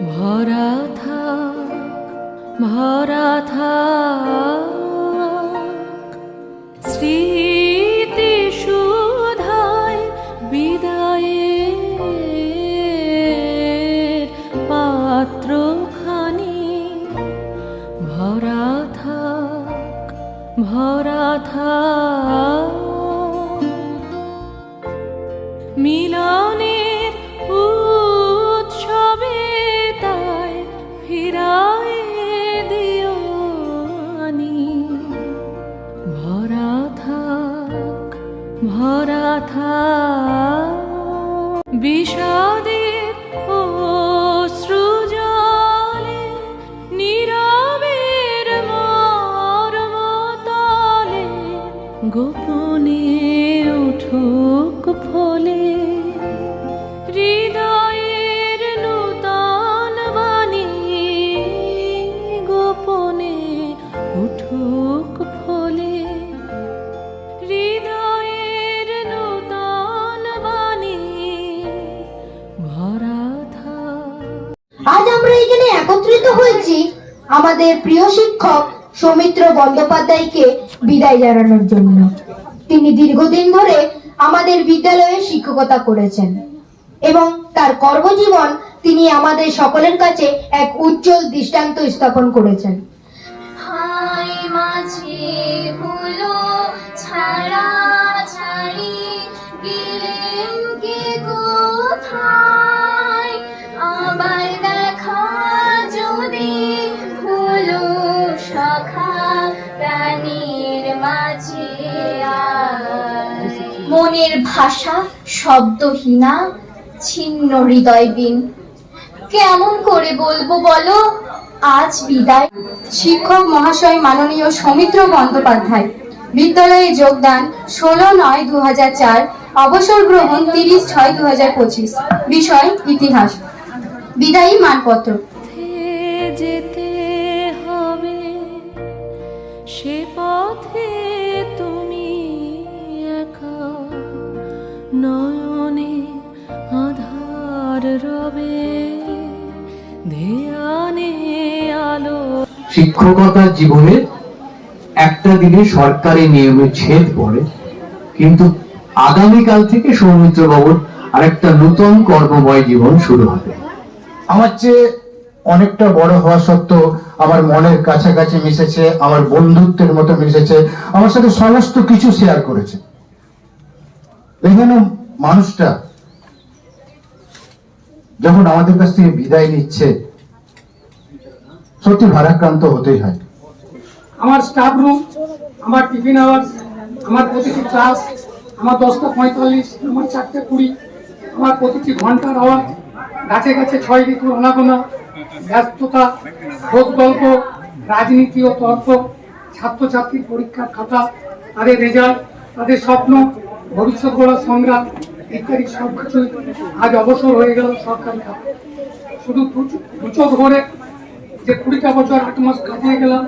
ভরা থাক ভরা থাক। স্মৃতি সুধায় বিদায়ের পাত্রখানি। ভরা থাক ভরা থাক। মিলনের ভরা থা বিষাদের অশ্রুজলে নীরবের মর্মতলে গোপনে উঠুক এখানে একত্রিত হয়েছি আমাদের প্রিয় শিক্ষক সৌমিত্র বন্দ্যোপাধ্যায়কে বিদায় জানানোর জন্য। তিনি দীর্ঘদিন ধরে আমাদের বিদ্যালয়ে শিক্ষকতা করেছেন এবং তার কর্মজীবন তিনি আমাদের সকলের কাছে এক উজ্জ্বল দৃষ্টান্ত স্থাপন করেছেন। মনের ভাষা শব্দহীনা, ছিন্ন হৃদয়বিন। কেমন করে বলব বলো? আজ বিদায়। শিক্ষক মহাশয় মাননীয় সৌমিত্র বন্দ্যোপাধ্যায়, বিদ্যালয়ে যোগদান ষোলো নয় দু চার, অবসর গ্রহণ তিরিশ ছয় দু পঁচিশ। বিষয়, ইতিহাস। বিদায়ী মানপত্র। যেতে হবে সে পথে তুমি রবে ধ্যানে আলো। শিক্ষকতা জীবনে একটা দিনে সরকারি নিয়মে ছেদ পড়ে কিন্তু আগামীকাল থেকে সৌমিত্র বাবুর আরেকটা নতুন কর্মময় জীবন শুরু হবে। আমার চেয়ে অনেকটা বড় হওয়া সত্ত্বেও আমার মনের কাছাকাছি মিশেছে আমার বন্ধুত্বের মতো মিশেছে আমার সাথে সমস্ত কিছু শেয়ার করেছে। এখানে মানুষটা যখন আমাদের কাছ থেকে বিদায় নিচ্ছে, সত্যি ভারাক্রান্ত হতেই হয়। আমার স্টাফ রুম আমার টিফিন আওয়ার্স আমার প্রতিটি ক্লাস আমার দশটা পঁয়তাল্লিশ, আমার চারটে কুড়ি, আমার প্রতিটি ঘণ্টার আওয়াজ গাছে গাছে ছয় ঋতুর অনাগোনা ব্যস্ততা ভোগ গল্প, রাজনীতি ও তর্ক, ছাত্রছাত্রীর পরীক্ষার খাতা, তাদের রেজাল্ট তাদের স্বপ্ন, ভবিষ্যৎ গড়ার সংগ্রাম ইত্যাদি সব কিছুই আজ অবসর হয়ে গেল সরকারি খাতা। শুধু দু- দু ভরে যে কুড়িটা বছর আট মাস কাটিয়ে গেলাম,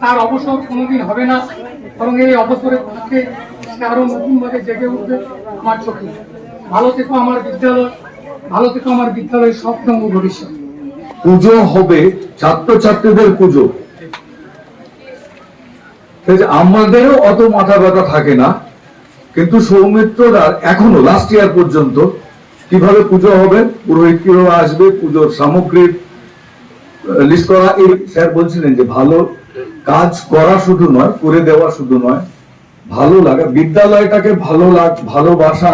তার অবসর কোনোদিন হবে না, বরং এই অবসরের ফাঁকে সে আরও নতুন ভাবে জেগে উঠবে আমার চোখে। ভালো থেকো আমার বিদ্যালয়, ভালো থেকো আমার বিদ্যালয়ের স্বপ্ন ভবিষ্যৎ। পুজো হবে ছাত্রছাত্রীদের পুজো। আমাদেরও অত মাথা ব্যথা থাকে না। কিন্তু সৌমিত্ররা এখনও লাস্ট ইয়ার পর্যন্ত কীভাবে পুজো হবে, পুরোহিত কীভাবে আসবে, পুজোর সামগ্রীর লিস্ট করা, এই স্যার বলছিলেন যে ভালো কাজ করা শুধু নয়, করে দেওয়া শুধু নয়, ভালো লাগা, বিদ্যালয়টাকে ভালো লাগ, ভালোবাসা,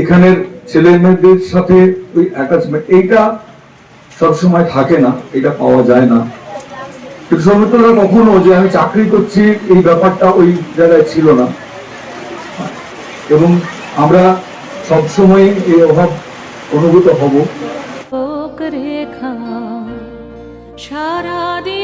এখানের ছেলে মেয়েদের সাথে ওই অ্যাটাচমেন্ট এইটা সবসময় থাকে না, এটা পাওয়া যায় না। কিন্তু সৌমিত্ররা কখনো যে আমি চাকরি করছি, এই ব্যাপারটা ওই জায়গায় ছিল না। এবং আমরা সবসময় এই অভাব অনুভূত হব। সারাদিন